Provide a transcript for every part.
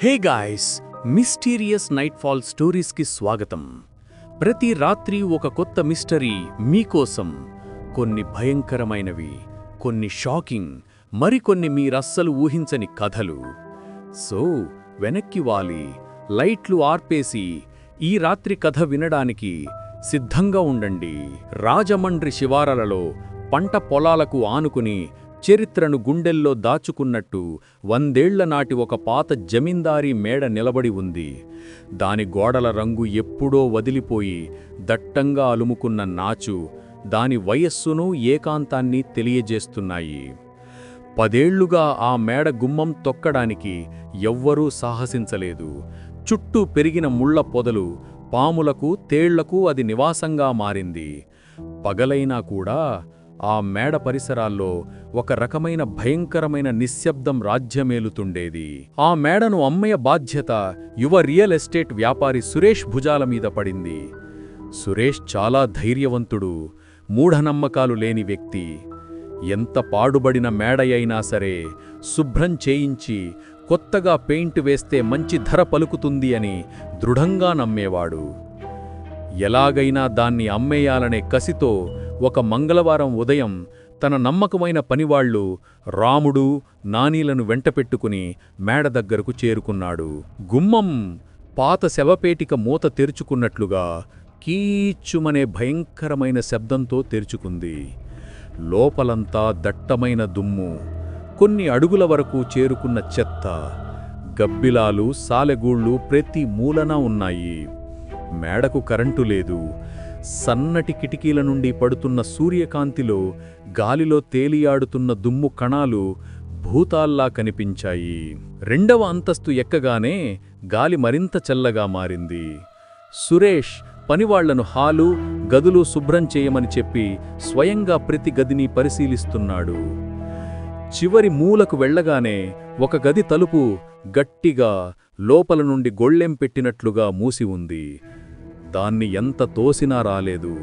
Hey guys Mysterious Night Fall స్టోరీస్కి స్వాగతం. ప్రతి రాత్రి ఒక కొత్త మిస్టరీ మీకోసం. కొన్ని భయంకరమైనవి కొన్ని షాకింగ్ మరికొన్ని మీరస్సలు ఊహించని కథలు. సో వెనక్కి వాలి లైట్లు ఆర్పేసి ఈ రాత్రి కథ వినడానికి సిద్ధంగా ఉండండి. రాజమండ్రి శివారలలో పంట పొలాలకు ఆనుకుని చరిత్రను గుండెల్లో దాచుకున్నట్టు వందేళ్ళ నాటి ఒక పాత జమీందారీ మేడ నిలబడి ఉంది. దాని గోడల రంగు ఎప్పుడో వదిలిపోయి దట్టంగా అలుముకున్న నాచు దాని వయస్సును ఏకాంతాన్ని తెలియజేస్తున్నాయి. పదేళ్ళుగా ఆ మేడ గుమ్మం తొక్కడానికి ఎవ్వరూ సాహసించలేదు. చుట్టూ పెరిగిన ముళ్ళ పొదలు పాములకు తేళ్ళకు అది నివాసంగా మారింది. పగలైనా కూడా ఆ మేడ పరిసరాల్లో ఒక రకమైన భయంకరమైన నిశ్శబ్దం రాజ్యమేలుతుండేది. ఆ మేడను అమ్మయ్య బాధ్యత యువ రియల్ ఎస్టేట్ వ్యాపారి సురేష్ భుజాల మీద పడింది. సురేష్ చాలా ధైర్యవంతుడు మూఢనమ్మకాలు లేని వ్యక్తి. ఎంత పాడుబడిన మేడయైనా సరే శుభ్రం చేయించి కొత్తగా పెయింట్ వేస్తే మంచి ధర పలుకుతుంది అని దృఢంగా నమ్మేవాడు. ఎలాగైనా దాన్ని అమ్మేయాలనే కసితో ఒక మంగళవారం ఉదయం తన నమ్మకమైన పనివాళ్ళు రాముడు నానీలను వెంటపెట్టుకుని మేడ దగ్గరకు చేరుకున్నాడు. గుమ్మం పాత శవపేటిక మూత తెరుచుకున్నట్లుగా కీచుమనే భయంకరమైన శబ్దంతో తెరుచుకుంది. లోపలంతా దట్టమైన దుమ్ము కొన్ని అడుగుల వరకు చేరుకున్న చెత్త గబ్బిలాలు సాలెగూళ్ళు ప్రతి మూలన ఉన్నాయి. మేడకు కరెంటు లేదు. సన్నటి కిటికీల నుండి పడుతున్న సూర్యకాంతిలో గాలిలో తేలియాడుతున్న దుమ్ము కణాలు భూతాల్లా కనిపించాయి. రెండవ అంతస్తు ఎక్కగానే గాలి మరింత చల్లగా మారింది. సురేష్ పనివాళ్ళను హాలు గదులు శుభ్రం చేయమని చెప్పి స్వయంగా ప్రతి గదిని పరిశీలిస్తున్నాడు. చివరి మూలకు వెళ్ళగానే ఒక గది తలుపు గట్టిగా లోపల నుండి గొళ్ళెం పెట్టినట్లుగా మూసి ఉంది. దాన్ని ఎంత తోసినా రాలేదు.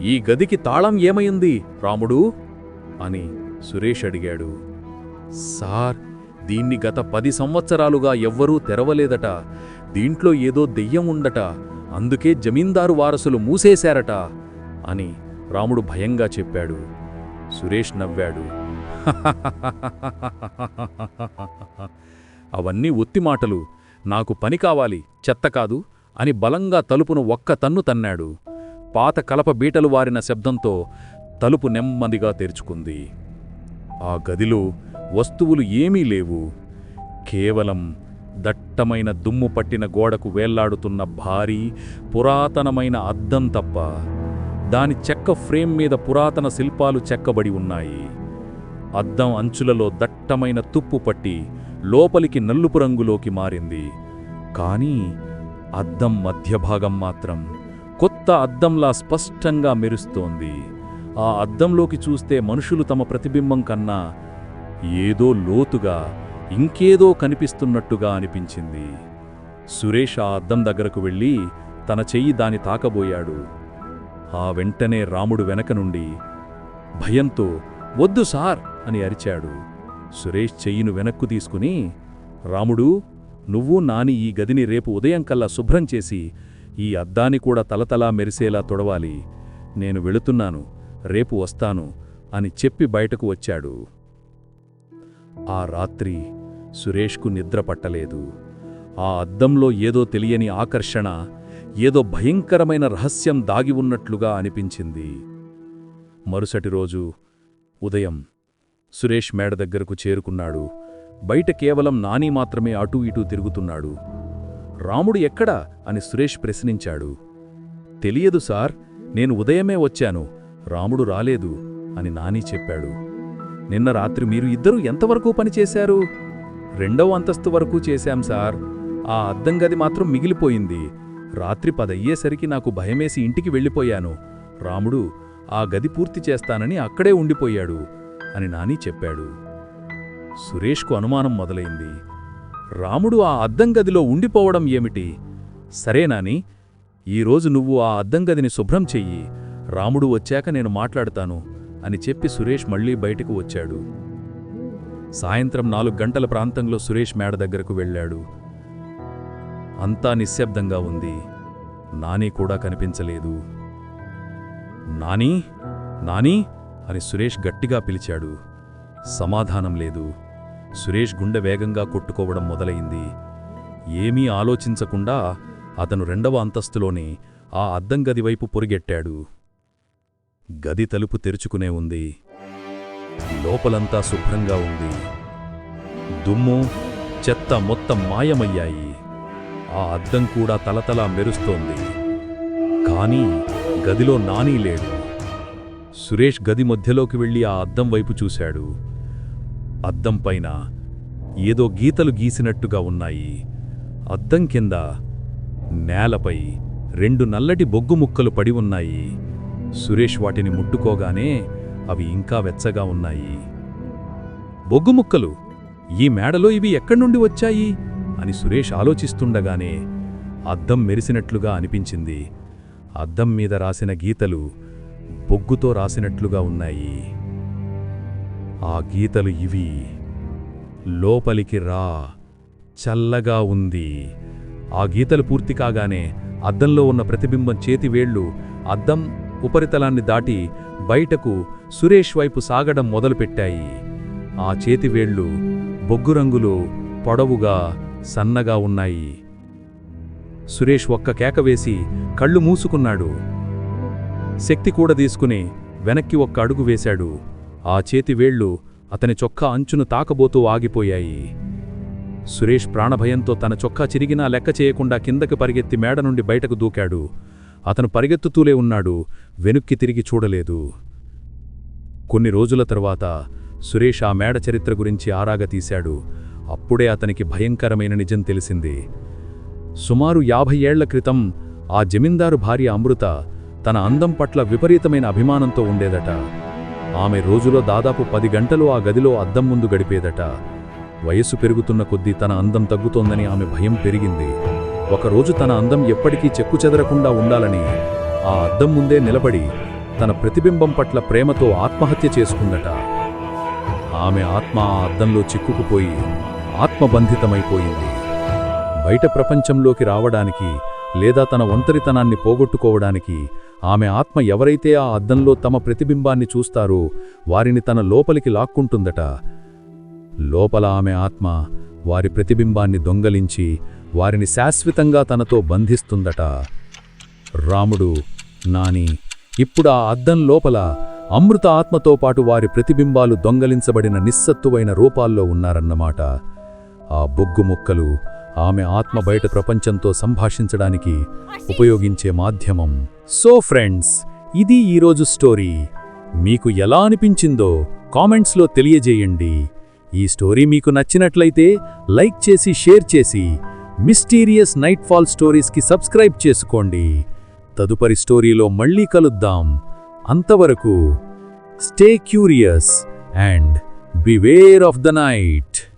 ఈ గదికి తాళం ఏమైంది? రాముడు? అని సురేష్ అడిగాడు. సార్ దీన్ని గత పది సంవత్సరాలుగా ఎవ్వరూ తెరవలేదట. దీంట్లో ఏదో దెయ్యం ఉండట అందుకే జమీందారు వారసులు మూసేశారట. అని రాముడు భయంగా చెప్పాడు. సురేష్ నవ్వాడు. అవన్నీ ఒత్తి మాటలు నాకు పని కావాలి. చెత్త కాదు. అని బలంగా తలుపును ఒక్క తన్ను తన్నాడు. పాత కలప బీటలు వారిన శబ్దంతో తలుపు నెమ్మదిగా తెరుచుకుంది. ఆ గదిలో వస్తువులు ఏమీ లేవు. కేవలం దట్టమైన దుమ్ము పట్టిన గోడకు వేళ్ళాడుతున్న భారీ పురాతనమైన అద్దం తప్ప దాని చెక్క ఫ్రేమ్ మీద పురాతన శిల్పాలు చెక్కబడి ఉన్నాయి. అద్దం అంచులలో దట్టమైన తుప్పు పట్టి లోపలికి నలుపు రంగులోకి మారింది. కానీ అద్దం మధ్యభాగం మాత్రం కొత్త అద్దంలా స్పష్టంగా మెరుస్తోంది. ఆ అద్దంలోకి చూస్తే మనుషులు తమ ప్రతిబింబం కన్నా ఏదో లోతుగా ఇంకేదో కనిపిస్తున్నట్టుగా అనిపించింది. సురేష్ ఆ అద్దం దగ్గరకు వెళ్ళి తన చెయ్యి దాని తాకబోయాడు. ఆ వెంటనే రాముడు వెనక నుండి భయంతో వద్దు సార్ అని అరిచాడు. సురేష్ చెయ్యిను వెనక్కు తీసుకుని రాముడు నువ్వు నాని ఈ గదిని రేపు ఉదయం కల్లా శుభ్రం చేసి ఈ అద్దాని కూడా తలతలా మెరిసేలా తొడవాలి. నేను వెళుతున్నాను రేపు వస్తాను అని చెప్పి బయటకు వచ్చాడు. ఆ రాత్రి సురేష్కు నిద్ర పట్టలేదు. ఆ అద్దంలో ఏదో తెలియని ఆకర్షణ ఏదో భయంకరమైన రహస్యం దాగి ఉన్నట్లుగా అనిపించింది. మరుసటి రోజు ఉదయం సురేష్ మేడ దగ్గరకు చేరుకున్నాడు. బయట కేవలం నాని మాత్రమే అటూ ఇటూ తిరుగుతున్నాడు. రాముడు ఎక్కడా? అని సురేష్ ప్రశ్నించాడు. తెలియదు సార్ నేను ఉదయమే వచ్చాను. రాముడు రాలేదు అని నాని చెప్పాడు. నిన్న రాత్రి మీరు ఇద్దరూ ఎంతవరకు పనిచేశారు రెండవ అంతస్తు వరకు చేశాం సార్. ఆ అద్దం గది మాత్రం మిగిలిపోయింది. రాత్రి పదయ్యేసరికి నాకు భయమేసి ఇంటికి వెళ్ళిపోయాను. రాముడు ఆ గది పూర్తి చేస్తానని అక్కడే ఉండిపోయాడు అని నాని చెప్పాడు. సురేష్కు అనుమానం మొదలైంది. రాముడు ఆ అద్దం గదిలో ఉండిపోవడం ఏమిటి? సరేనాని ఈరోజు నువ్వు ఆ అద్దం గదిని శుభ్రం చెయ్యి. రాముడు వచ్చాక నేను మాట్లాడతాను అని చెప్పి సురేష్ మళ్ళీ బయటకు వచ్చాడు. సాయంత్రం నాలుగు గంటల ప్రాంతంలో సురేష్ మేడ దగ్గరకు వెళ్ళాడు. అంతా నిశ్శబ్దంగా ఉంది. నాని కూడా కనిపించలేదు. నాని నాని అని సురేష్ గట్టిగా పిలిచాడు. సమాధానం లేదు. సురేష్ గుండె వేగంగా కొట్టుకోవడం మొదలైంది. ఏమీ ఆలోచించకుండా అతను రెండవ అంతస్తులోని ఆ అద్దం గది వైపు పొరిగెట్టాడు. గది తలుపు తెరుచుకునే ఉంది. లోపలంతా శుభ్రంగా ఉంది. దుమ్ము చెత్త మొత్తం మాయమయ్యాయి. ఆ అద్దం కూడా తలతలా మెరుస్తోంది. కానీ గదిలో నానీ లేడు. సురేష్ గది మధ్యలోకి వెళ్ళి ఆ అద్దం వైపు చూశాడు. అద్దం పైన ఏదో గీతలు గీసినట్టుగా ఉన్నాయి. అద్దం కింద నేలపై రెండు నల్లటి బొగ్గు ముక్కలు పడి ఉన్నాయి. సురేష్ వాటిని ముట్టుకోగానే అవి ఇంకా వెచ్చగా ఉన్నాయి. బొగ్గు ముక్కలు ఈ మేడలో ఇవి ఎక్కడ్నుండి వచ్చాయి? అని సురేష్ ఆలోచిస్తుండగానే అద్దం మెరిసినట్లుగా అనిపించింది. అద్దం మీద రాసిన గీతలు బొగ్గుతో రాసినట్లుగా ఉన్నాయి. ఆ గీతలు ఇవి. లోపలికి రా. చల్లగా ఉంది. ఆ గీతలు పూర్తి కాగానే అద్దంలో ఉన్న ప్రతిబింబం చేతివేళ్ళు అద్దం ఉపరితలాన్ని దాటి బయటకు సురేష్ వైపు సాగడం మొదలుపెట్టాయి. ఆ చేతివేళ్ళు బొగ్గు రంగులు పొడవుగా సన్నగా ఉన్నాయి. సురేష్ ఒక్క కేక వేసి కళ్ళు మూసుకున్నాడు. శక్తి కూడా తీసుకుని వెనక్కి ఒక్క అడుగు వేశాడు. ఆ చేతివేళ్ళు అతని చొక్కా అంచును తాకబోతూ ఆగిపోయాయి. సురేష్ ప్రాణభయంతో తన చొక్కా చిరిగినా లెక్క చేయకుండా కిందకి పరిగెత్తి మేడ నుండి బయటకు దూకాడు. అతను పరిగెత్తుతూలే ఉన్నాడు వెనుక్కి తిరిగి చూడలేదు. కొన్ని రోజుల తర్వాత సురేష్ ఆ మేడ చరిత్ర గురించి ఆరాగా తీశాడు. అప్పుడే అతనికి భయంకరమైన నిజం తెలిసింది. సుమారు యాభై ఏళ్ళ క్రితం ఆ జమీందారు భార్య అమృత తన అందం పట్ల విపరీతమైన అభిమానంతో ఉండేదట. ఆమె రోజులో దాదాపు పది గంటలు ఆ గదిలో అద్దం ముందు గడిపేదట. వయస్సు పెరుగుతున్న కొద్దీ తన అందం తగ్గుతోందని ఆమె భయం పెరిగింది. ఒకరోజు తన అందం ఎప్పటికీ చెక్కు చెదరకుండా ఉండాలని ఆ అద్దం ముందే నిలబడి తన ప్రతిబింబం పట్ల ప్రేమతో ఆత్మహత్య చేసుకుందట. ఆమె ఆత్మ ఆ అద్దంలో చిక్కుకుపోయి ఆత్మబంధితమైపోయింది. బయట ప్రపంచంలోకి రావడానికి లేదా తన ఒంటరితనాన్ని పోగొట్టుకోవడానికి ఆమె ఆత్మ ఎవరైతే ఆ అద్దంలో తమ ప్రతిబింబాన్ని చూస్తారో వారిని తన లోపలికి లాక్కుంటుందట. లోపల ఆమె ఆత్మ వారి ప్రతిబింబాన్ని దొంగలించి వారిని శాశ్వతంగా తనతో బంధిస్తుందట. రాముడు నాని ఇప్పుడు ఆ అద్దం లోపల అమృత ఆత్మతో పాటు వారి ప్రతిబింబాలు దొంగలించబడిన నిస్సత్తువైన రూపాల్లో ఉన్నారన్నమాట. ఆ బొగ్గు ముక్కలు ఆమె ఆత్మ బయట ప్రపంచంతో సంభాషించడానికి ఉపయోగించే మాధ్యమం. సో ఫ్రెండ్స్ ఇది ఈరోజు స్టోరీ. మీకు ఎలా అనిపించిందో కామెంట్స్లో తెలియజేయండి. ఈ స్టోరీ మీకు నచ్చినట్లయితే లైక్ చేసి షేర్ చేసి మిస్టీరియస్ నైట్ ఫాల్ స్టోరీస్కి సబ్స్క్రైబ్ చేసుకోండి. తదుపరి స్టోరీలో మళ్ళీ కలుద్దాం. అంతవరకు stay curious and beware of the night.